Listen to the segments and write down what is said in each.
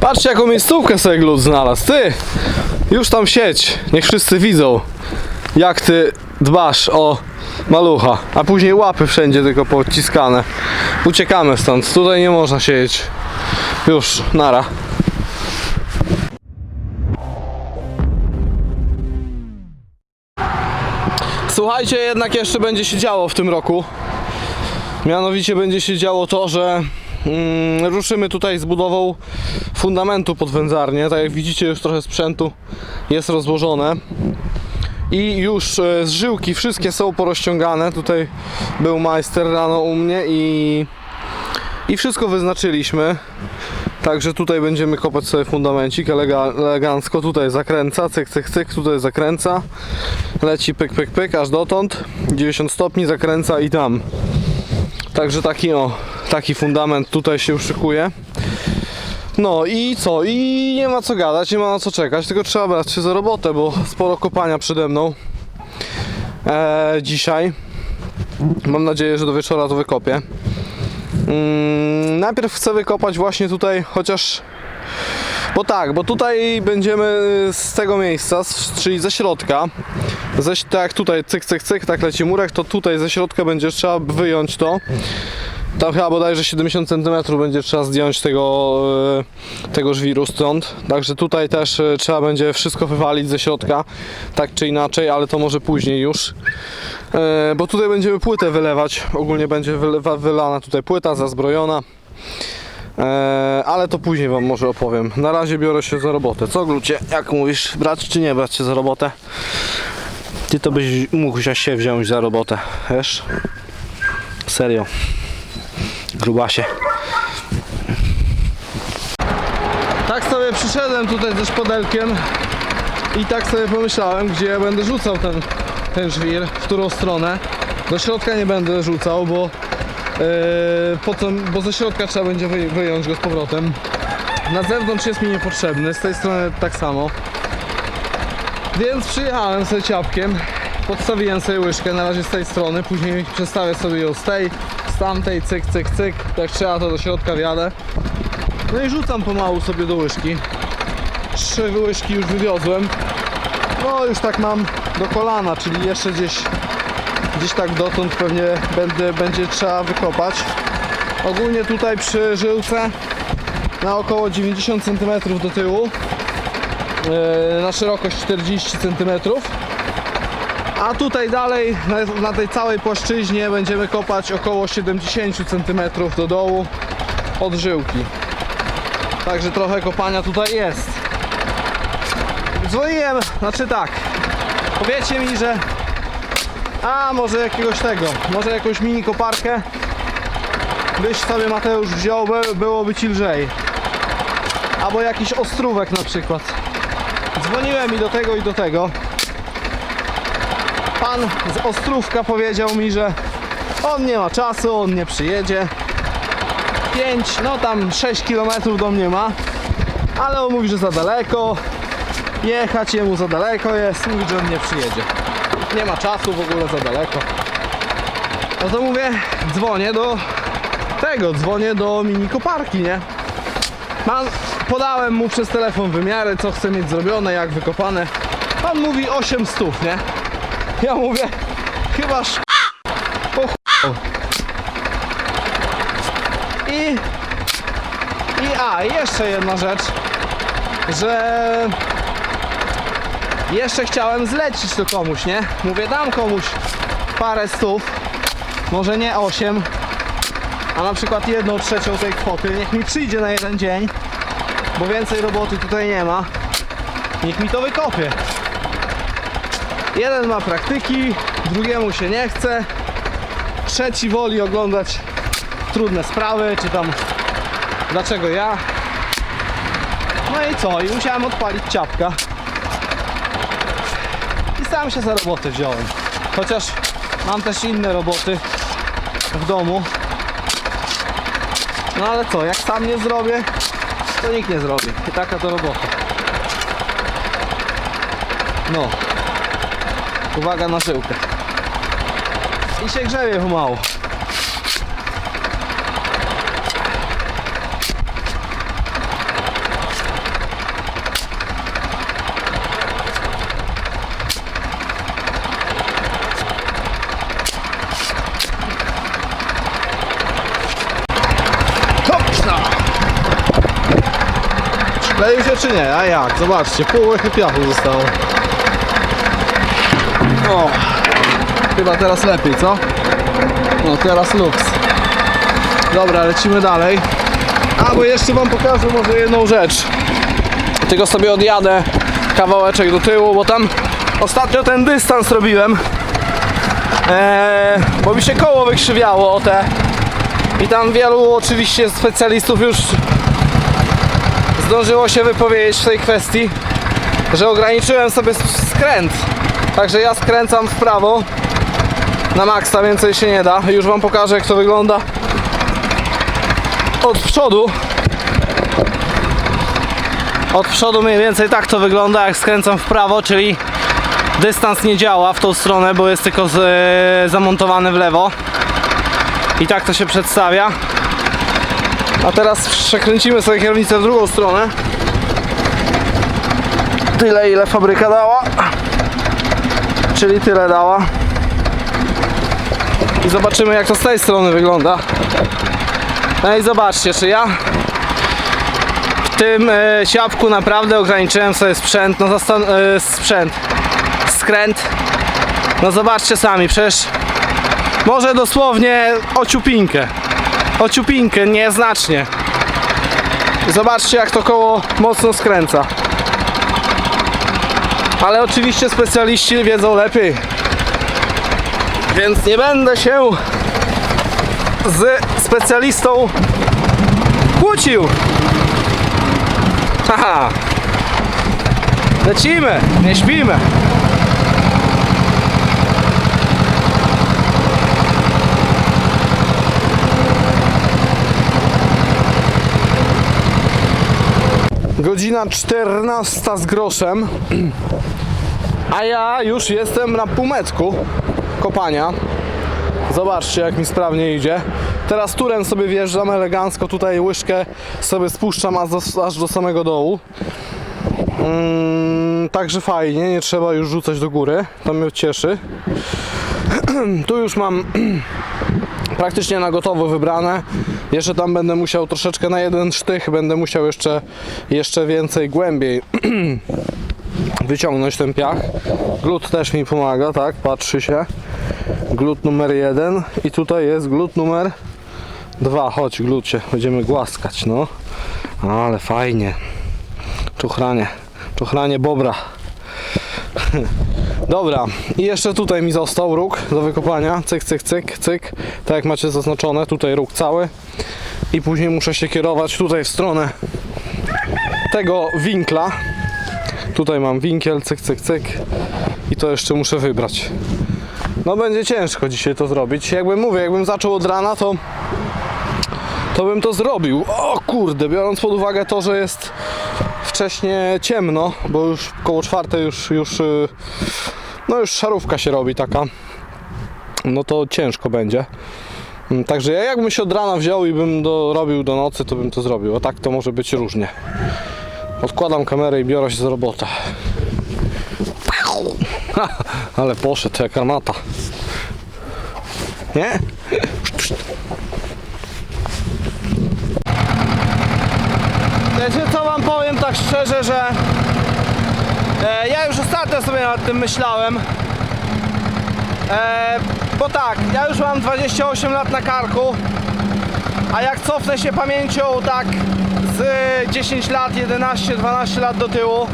Patrzcie jaką miejscówkę sobie glut znalazł, ty! Już tam sieć, niech wszyscy widzą jak ty dbasz o malucha, a później łapy wszędzie tylko podciskane. Uciekamy stąd, tutaj nie można siedzieć. Już, nara. Słuchajcie, jednak jeszcze będzie się działo w tym roku. Mianowicie będzie się działo to, że mm, ruszymy tutaj z budową fundamentu pod wędzarnię. Tak jak widzicie, już trochę sprzętu jest rozłożone. I już e, z żyłki wszystkie są porozciągane. Tutaj był majster rano u mnie i, i wszystko wyznaczyliśmy. Także tutaj będziemy kopać sobie fundamencik elega, elegancko. Tutaj zakręca, cyk, cyk, cyk, tutaj zakręca. Leci pyk, pyk, pyk, aż dotąd. 90 stopni zakręca i tam. Także taki o, taki fundament tutaj się szykuje. No i co? I nie ma co gadać, nie ma na co czekać, tylko trzeba brać się za robotę, bo sporo kopania przede mną e, dzisiaj. Mam nadzieję, że do wieczora to wykopię. Mm, najpierw chcę wykopać właśnie tutaj, chociaż. Bo tak, bo tutaj będziemy z tego miejsca, czyli ze środka. Ze, tak tutaj cyk, cyk, cyk, tak leci murek, to tutaj ze środka będzie trzeba wyjąć to. Tam chyba bodajże 70 cm będzie trzeba zdjąć tego, e, tego żwiru stąd. Także tutaj też e, trzeba będzie wszystko wywalić ze środka, tak czy inaczej, ale to może później już. E, Bo tutaj będziemy płytę wylewać. Ogólnie będzie wylana tutaj płyta zazbrojona. Ale to później Wam może opowiem. Na razie biorę się za robotę. Co Glucie? Jak mówisz? Brać czy nie brać się za robotę? Ty to byś mógł się wziąć za robotę, wiesz? Serio. Grubasie. Tak sobie przyszedłem tutaj ze szpodelkiem i tak sobie pomyślałem, gdzie będę rzucał ten, ten żwir, w którą stronę. Do środka nie będę rzucał, bo, yy, potem, bo ze środka trzeba będzie wyj- wyjąć go z powrotem. Na zewnątrz jest mi niepotrzebny, z tej strony tak samo. Więc przyjechałem sobie ciapkiem, podstawiłem sobie łyżkę na razie z tej strony, później przestawię sobie ją z tej, z tamtej, cyk, cyk, cyk, jak trzeba to do środka wjadę. No i rzucam pomału sobie do łyżki. Trzy łyżki już wywiozłem. No już tak mam do kolana, czyli jeszcze gdzieś, gdzieś tak dotąd pewnie będę, będzie trzeba wykopać. Ogólnie tutaj przy żyłce na około 90 cm do tyłu na szerokość 40 cm. A tutaj dalej na, tej całej płaszczyźnie będziemy kopać około 70 cm do dołu od żyłki. Także trochę kopania tutaj jest. Dzwoniłem, znaczy tak. Powiecie mi, że a może jakiegoś tego, może jakąś mini koparkę byś sobie Mateusz wziął, by- byłoby ci lżej. Albo jakiś ostrówek na przykład. Dzwoniłem i do tego i do tego. Pan z Ostrówka powiedział mi, że on nie ma czasu, on nie przyjedzie. 5, no tam 6 km do mnie ma, ale on mówi, że za daleko. Jechać jemu za daleko jest, mówi, że on nie przyjedzie. Nie ma czasu w ogóle za daleko. No to mówię, dzwonię do tego, dzwonię do mini koparki, nie? Mam, podałem mu przez telefon wymiary, co chcę mieć zrobione, jak wykopane. Pan mówi 8 stów, nie? Ja mówię, chyba sz... po chuju. I... I a, jeszcze jedna rzecz, że... Jeszcze chciałem zlecić to komuś, nie? Mówię, dam komuś parę stów, może nie 8, a na przykład jedną trzecią tej kwoty. Niech mi przyjdzie na jeden dzień, bo więcej roboty tutaj nie ma. Niech mi to wykopie. Jeden ma praktyki, drugiemu się nie chce, trzeci woli oglądać trudne sprawy, czy tam dlaczego ja. No i co? I musiałem odpalić ciapka. I sam się za robotę wziąłem. Chociaż mam też inne roboty w domu. No ale co, jak sam nie zrobię, to nikt nie zrobi. I taka to robota. No. Uwaga na żyłkę. I się grzebie pomału. Kleił się czy nie? A jak? Zobaczcie, pół piachu zostało. O, chyba teraz lepiej, co? No teraz luks. Dobra, lecimy dalej. A, bo jeszcze wam pokażę może jedną rzecz. Tylko sobie odjadę kawałeczek do tyłu, bo tam ostatnio ten dystans robiłem. Eee, bo mi się koło wykrzywiało o te. I tam wielu oczywiście specjalistów już zdążyło się wypowiedzieć w tej kwestii, że ograniczyłem sobie skręt. Także ja skręcam w prawo na maksa, więcej się nie da. Już wam pokażę jak to wygląda od przodu. Od przodu mniej więcej tak to wygląda jak skręcam w prawo, czyli dystans nie działa w tą stronę, bo jest tylko z, e, zamontowany w lewo. I tak to się przedstawia. A teraz przekręcimy sobie kierownicę w drugą stronę. Tyle ile fabryka dała. Czyli tyle dała. I zobaczymy jak to z tej strony wygląda. No i zobaczcie, czy ja w tym e, siapku naprawdę ograniczyłem sobie sprzęt, no zastan- e, sprzęt, skręt. No zobaczcie sami, przecież może dosłownie ociupinkę. Ociupinkę, nieznacznie. Zobaczcie jak to koło mocno skręca. Ale oczywiście specjaliści wiedzą lepiej. Więc nie będę się z specjalistą kłócił. Haha. Lecimy, nie śpimy. Godzina 14 z groszem. A ja już jestem na półmetku kopania. Zobaczcie jak mi sprawnie idzie. Teraz turem sobie wjeżdżam elegancko, tutaj łyżkę sobie spuszczam aż do, aż do samego dołu. Mm, także fajnie, nie trzeba już rzucać do góry. To mnie cieszy. tu już mam praktycznie na gotowo wybrane. Jeszcze tam będę musiał troszeczkę na jeden sztych, będę musiał jeszcze, jeszcze więcej głębiej wyciągnąć ten piach. Glut też mi pomaga, tak? Patrzy się. Glut numer jeden i tutaj jest glut numer dwa. Chodź glucie, będziemy głaskać, no. Ale fajnie. Czuchranie, czuchranie bobra. Dobra, i jeszcze tutaj mi został róg do wykopania. Cyk, cyk, cyk, cyk. Tak jak macie zaznaczone, tutaj róg cały. I później muszę się kierować tutaj w stronę tego winkla. Tutaj mam winkiel, cyk, cyk, cyk. I to jeszcze muszę wybrać. No będzie ciężko dzisiaj to zrobić. Jakbym mówię, jakbym zaczął od rana, to to bym to zrobił. O kurde, biorąc pod uwagę to, że jest wcześnie ciemno, bo już koło czwartej już, już y, no już szarówka się robi taka. No to ciężko będzie. Mm, Także ja jakbym się od rana wziął i bym do, robił do nocy, to bym to zrobił. A tak to może być różnie. Odkładam kamerę i biorę się za robotę. Ha, ale poszedł jak armata. Nie? Wiecie co wam powiem tak szczerze, że e, ja już ostatnio sobie nad tym myślałem. E, bo tak, ja już mam 28 lat na karku, a jak cofnę się pamięcią tak z 10 lat, 11, 12 lat do tyłu,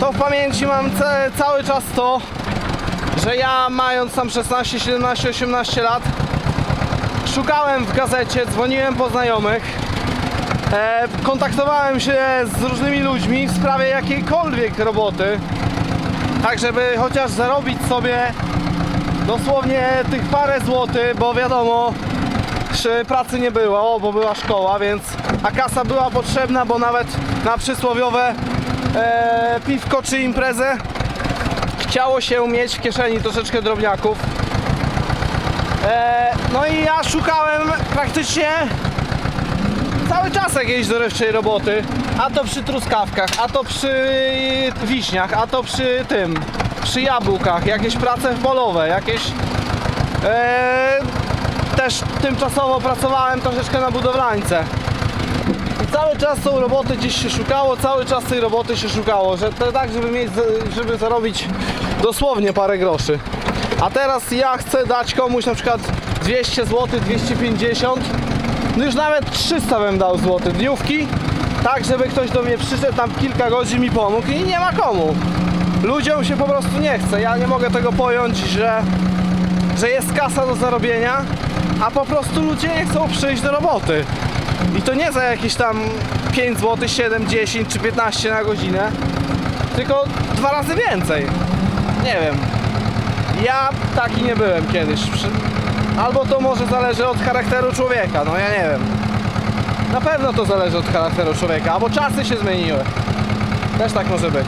to w pamięci mam ca- cały czas to, że ja mając tam 16, 17, 18 lat, szukałem w gazecie, dzwoniłem po znajomych, e, kontaktowałem się z różnymi ludźmi w sprawie jakiejkolwiek roboty, tak żeby chociaż zarobić sobie dosłownie tych parę złotych, bo wiadomo, że pracy nie było, bo była szkoła, więc a kasa była potrzebna, bo nawet na przysłowiowe e, piwko czy imprezę chciało się mieć w kieszeni troszeczkę drobniaków. E, no i ja szukałem praktycznie cały czas jakiejś dorywczej roboty. A to przy truskawkach, a to przy wiśniach, a to przy tym, przy jabłkach, jakieś prace polowe, jakieś... E, też tymczasowo pracowałem troszeczkę na budowlańce. I cały czas są roboty, gdzieś się szukało, cały czas tej roboty się szukało, że to tak, żeby mieć, żeby zarobić dosłownie parę groszy. A teraz ja chcę dać komuś na przykład 200 zł, 250, no już nawet 300 bym dał złoty dniówki, tak żeby ktoś do mnie przyszedł tam kilka godzin mi pomógł i nie ma komu. Ludziom się po prostu nie chce. Ja nie mogę tego pojąć, że, że jest kasa do zarobienia, a po prostu ludzie nie chcą przyjść do roboty. I to nie za jakieś tam 5 zł, 7, 10 czy 15 na godzinę, tylko dwa razy więcej. Nie wiem. Ja taki nie byłem kiedyś. Albo to może zależy od charakteru człowieka, no ja nie wiem. Na pewno to zależy od charakteru człowieka, albo czasy się zmieniły. Też tak może być.